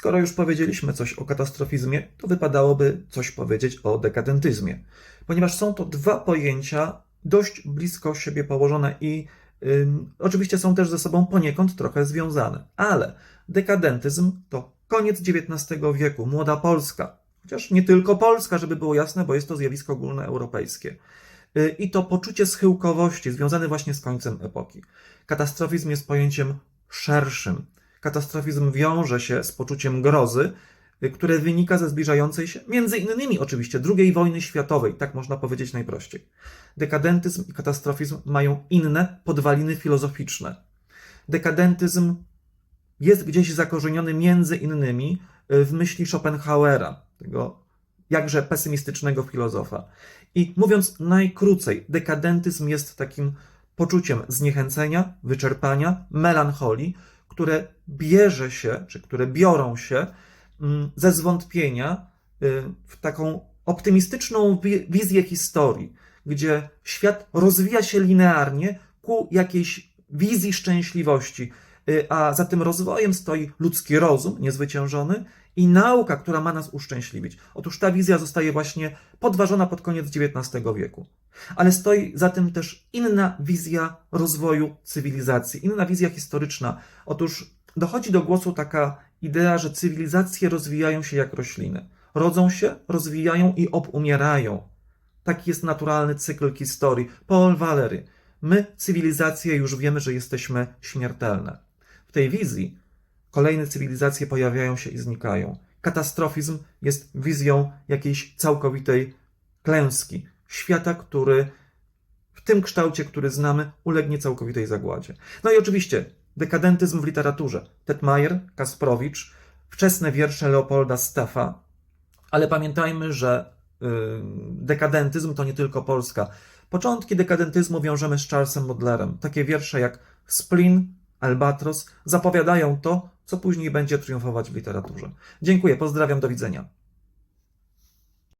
Skoro już powiedzieliśmy coś o katastrofizmie, to wypadałoby coś powiedzieć o dekadentyzmie, ponieważ są to dwa pojęcia dość blisko siebie położone i oczywiście są też ze sobą poniekąd trochę związane. Ale dekadentyzm to koniec XIX wieku, młoda Polska, chociaż nie tylko Polska, żeby było jasne, bo jest to zjawisko ogólnoeuropejskie. Y, I to poczucie schyłkowości związane właśnie z końcem epoki. Katastrofizm jest pojęciem szerszym. Katastrofizm wiąże się z poczuciem grozy, y, które wynika ze zbliżającej się, między innymi oczywiście, II wojny światowej, tak można powiedzieć najprościej. Dekadentyzm i katastrofizm mają inne podwaliny filozoficzne. Dekadentyzm jest gdzieś zakorzeniony między innymi y, w myśli Schopenhauera, tego jakże pesymistycznego filozofa. I mówiąc najkrócej, dekadentyzm jest takim poczuciem zniechęcenia, wyczerpania, melancholii, które bierze się, czy które biorą się mm, ze zwątpienia y, w taką optymistyczną wi- wizję historii, gdzie świat rozwija się linearnie ku jakiejś wizji szczęśliwości, a za tym rozwojem stoi ludzki rozum niezwyciężony i nauka, która ma nas uszczęśliwić. Otóż ta wizja zostaje właśnie podważona pod koniec XIX wieku. Ale stoi za tym też inna wizja rozwoju cywilizacji, inna wizja historyczna. Otóż dochodzi do głosu taka idea, że cywilizacje rozwijają się jak rośliny. Rodzą się, rozwijają i obumierają. Taki jest naturalny cykl historii. Paul Valery. My, cywilizacje, już wiemy, że jesteśmy śmiertelne. W tej wizji kolejne cywilizacje pojawiają się i znikają. Katastrofizm jest wizją jakiejś całkowitej klęski. Świata, który w tym kształcie, który znamy, ulegnie całkowitej zagładzie. No i oczywiście dekadentyzm w literaturze. Tetmajer, Kasprowicz, wczesne wiersze Leopolda Steffa, ale pamiętajmy, że yy, dekadentyzm to nie tylko Polska. Początki dekadentyzmu wiążemy z Charlesem Baudelairem. Takie wiersze jak Splin, Albatros zapowiadają to, co później będzie triumfować w literaturze. Dziękuję, pozdrawiam, do widzenia.